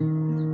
Mm-hmm.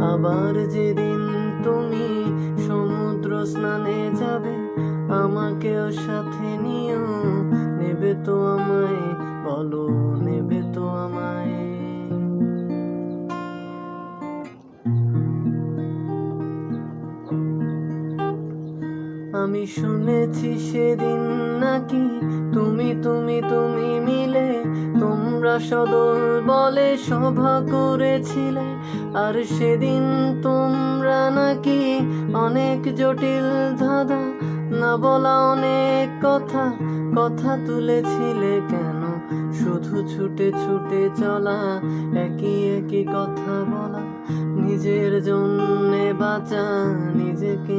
আবার যেদিন তুমি সমুদ্র স্নানে যাবে, আমাকেও সাথে নিও। নেবে তো আমায়, বলো, নেবে তো আমায়। আমি শুনেছি সেদিন নাকি তুমি তুমি তুমি তোমরা সদল বলে সভা করেছিলে, আর সেদিন তোমরা নাকি অনেক জটিল ধাঁধা, না বলা অনেক কথা কথা তুলেছিলে কেন? শুধু ছুটে ছুটে চলা, একই একই কথা বলা, নিজের জন্যে বাঁচা, নিজেকে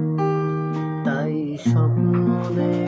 lonely.